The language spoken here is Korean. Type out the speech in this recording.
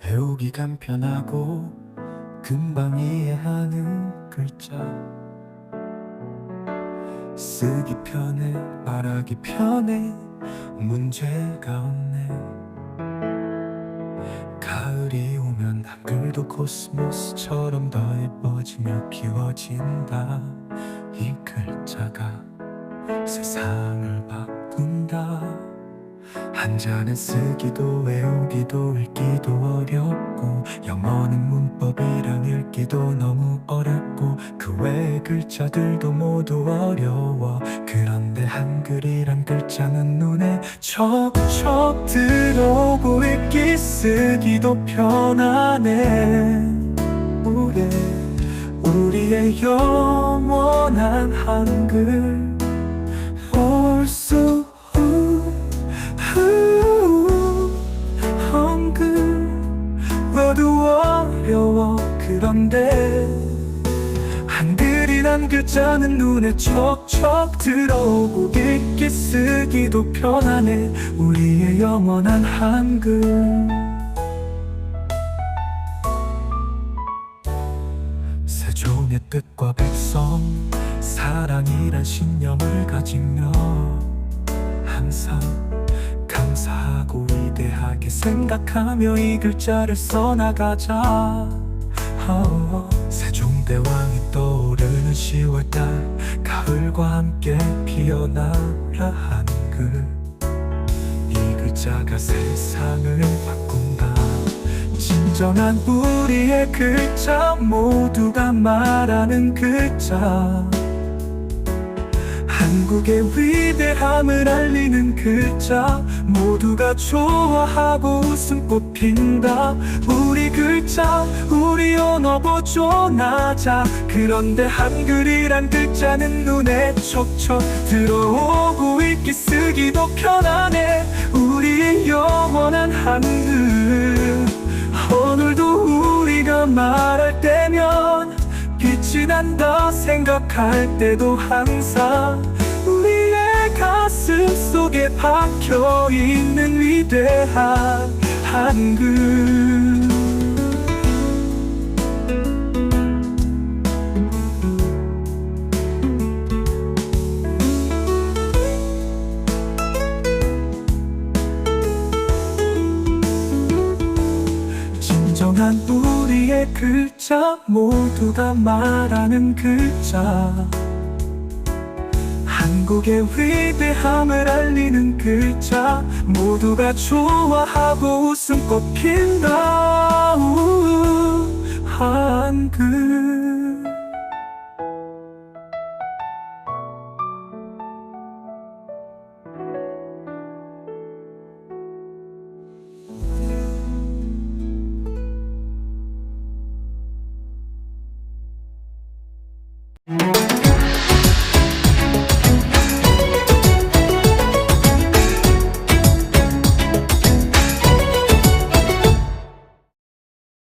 배우기 간편하고 금방 이해하는 글자. 쓰기 편해 말하기 편해 문제가 없네. 가을이 오면 한글도 코스모스처럼 더 예뻐지며 키워진다. 이 글자가 세상을 바꾼다 한자는 쓰기도 외우기도 읽기도 어렵고 영어는 문법이랑 읽기도 너무 어렵고 그 외의 글자들도 모두 어려워. 그런데 한글이란 글자는 눈에 척척 들어오고 읽기 쓰기도 우리 우리의 영원한 한글 어려워 그런데 한글이란 글자는 눈에 척척 들어오고 읽기 쓰기도 편하네 우리의 영원한 한글. 세종의 뜻과 백성 사랑이란 신념을 가지며 항상 감사하고 위대하게 생각하며 이 글자를 써나가자. 어, 세종대왕이 떠오르는 10월달 가을과 함께 피어나라 한글. 이 글자가 세상을 바꾼다. 진정한 우리의 글자 모두가 말하는 글자 한국의 위대함을 알리는 글자 모두가 좋아하고 웃음꽃 핀다. 우리 글자 우리 언어 보존하자. 그런데 한글이란 글자는 눈에 척척 들어오고 읽기 쓰기도 편하네. 우리의 영원한 한글. 오늘도 우리가 말할 때면 난다 생각할 때도 항상 우리의 가슴 속에 박혀 있는 위대한 한글 글자 모두가 말하는 글자. 한국의 위대함을 알리는 글자. 모두가 좋아하고 웃음꽃 핀다. 우, 한글